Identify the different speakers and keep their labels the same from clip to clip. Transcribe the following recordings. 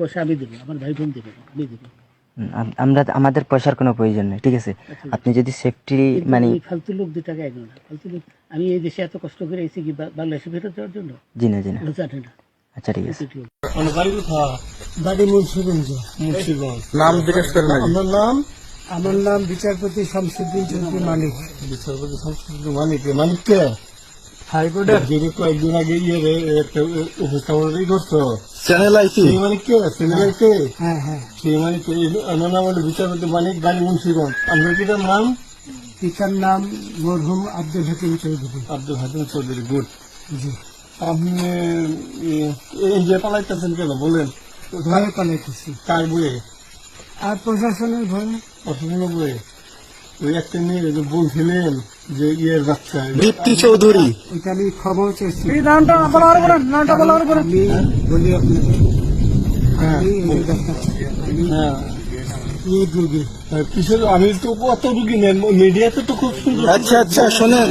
Speaker 1: পয়সা আমি দেবো আমার ভাই বোন দেবে আমি দেবো।
Speaker 2: আমরা আমাদের পয়সার কোনো প্রয়োজন নেই ঠিক আছে? আপনি যদি সেফটি মানে
Speaker 1: ফালতু লোক দু টাকা ফালতু লোক আমি এই দেশে এত কষ্ট করে এসেছি কি বাংলাদেশে ফেরত যাওয়ার জন্য?
Speaker 2: জি না জি না।
Speaker 1: জানে না।
Speaker 2: আচ্ছা ঠিক আছে।
Speaker 1: বাড়ি মুন্সিগঞ্জ।
Speaker 3: নাম জিজ্ঞেস করেন
Speaker 1: আমার নাম আমার নাম বিচারপতি শামসুদ্দিন চৌধুরী মালিক
Speaker 3: বিচারপতি সংস্কৃতি মানিক। মানিক কে?
Speaker 1: হাইকোর্টের
Speaker 3: যিনি কয়েকদিন আগে ইয়ে রে, একটা করছ
Speaker 4: চ্যানেল আইসি
Speaker 3: মানিক কে কে
Speaker 1: হ্যাঁ হ্যাঁ
Speaker 3: সেই মানিক কে? আমার নাম হলো বিচারপতি মানিক গাড়ি মুন্সিগঞ্জ আপনার কি নাম?
Speaker 1: পিতার নাম মরহুম আব্দুল হাকিম চৌধুরী।
Speaker 3: আব্দুল হাকিম চৌধুরী গুড
Speaker 1: জি।
Speaker 3: আপনি এই যে পালাইতেছেন কেন? বলেন।
Speaker 1: ভয়ে পালাইতেছি।
Speaker 3: কার বইয়ে?
Speaker 1: আর প্রশাসনের ভয়ে।
Speaker 3: অসুবিধা বইয়ে। ওই একটা মেয়ে যে বলছিলেন যে ইয়ের বাচ্চা
Speaker 4: দীপ্তি চৌধুরী।
Speaker 1: এটা আমি খবর চেয়েছি নামটা বলার করেন নামটা বলার করেন আমি বলি আপনাকে
Speaker 3: হ্যাঁ
Speaker 1: আমি
Speaker 3: হ্যাঁ আমি তো অত রুগী নেন মিডিয়াতে তো খুব সুন্দর
Speaker 4: আচ্ছা আচ্ছা শোনেন।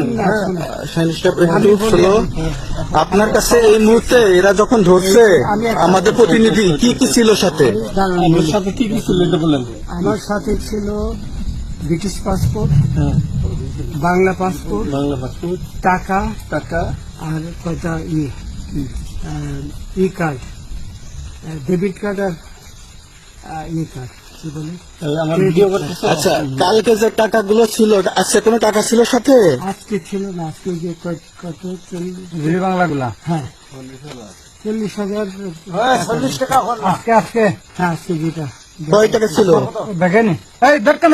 Speaker 4: slow। আপনার কাছে এই মুহূর্তে এরা যখন ধরছে আমাদের প্রতিনিধি কি কি ছিল সাথে?
Speaker 3: আমার সাথে কি কি ছিল এটা বলেন।
Speaker 1: আমার সাথে ছিল ব্রিটিশ পাসপোর্ট
Speaker 3: হ্যাঁ।
Speaker 1: বাংলা পাসপোর্ট
Speaker 3: বাংলা পাসপোর্ট
Speaker 1: টাকা
Speaker 3: টাকা
Speaker 1: আর কয়টা E E card debit card আর ই কার্ড কি বলে?
Speaker 3: আমার
Speaker 4: আচ্ছা কালকে যে টাকাগুলো ছিল আজকে কোনো টাকা ছিল সাথে?
Speaker 1: আজকে ছিল না আজকে যে কয়- কত? চল্লিশ
Speaker 4: বাংলাগুলা?
Speaker 1: হ্যাঁ। চল্লিশ হাজার।
Speaker 3: চল্লিশ টাকা
Speaker 1: আজকে আজকে। হ্যাঁ আজকে যেটা।
Speaker 4: কয় টাকা ছিল?
Speaker 1: দেখেনি। এই দেখেন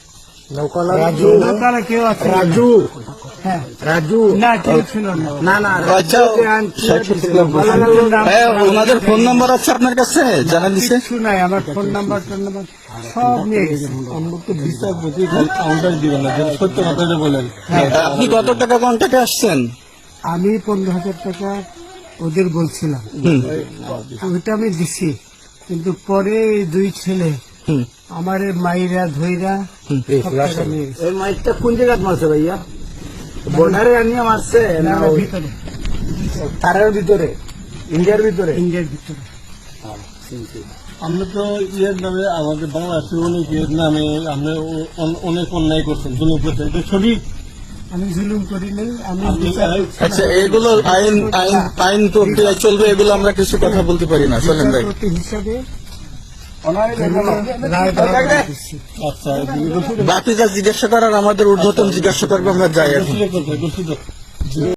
Speaker 1: রাজু। নৌকালা কেউ আছে? রাজু। হ্যাঁ। রাজু। না কেউ না।
Speaker 4: আচ্ছা। হ্যাঁ ওনাদের ফোন নাম্বার আছে আপনার কাছে? জানা দিছে।
Speaker 1: নাই আমার ফোন নাম্বার টোন নাম্বার সব নিয়ে গেছে।
Speaker 3: আমরা তো বিচারপতি কাউন্টার দিবেন না সত্য কথাটা বলেন।
Speaker 4: আপনি কত টাকা কন্টাক্টে আসছেন?
Speaker 1: আমি পনেরো হাজার টাকা ওদের বলছিলাম।
Speaker 4: হুম,
Speaker 1: ওইটা আমি দিছি। কিন্তু পরে দুই ছেলে আমার মাইরা ধইরা
Speaker 5: এই কোন জায়গায় মারছে ভাইয়া? বর্ডারে আনিয়ে মারছে না
Speaker 1: ভিতরে।
Speaker 5: তারের ভিতরে ইন্ডিয়ার ভিতরে?
Speaker 1: ইন্ডিয়ার ভিতরে।
Speaker 3: আমরা তো ইয়ের নামে আমাদের বাংলাদেশের অনেকের নামে আমরা অনেক অন্যায় করছেন জুলুম করছেন। এটা সঠিক
Speaker 1: আমি জুলুম করি নাই আমি
Speaker 4: আচ্ছা এগুলো আইন আইন আইন প্রক্রিয়া চলবে এগুলো আমরা কিছু কথা বলতে পারি না। চলেন ভাই।
Speaker 1: হিসাবে
Speaker 4: বাকি যা জিজ্ঞাসা করার আমাদের ঊর্ধ্বতন জিজ্ঞাসা করবে আমরা যাই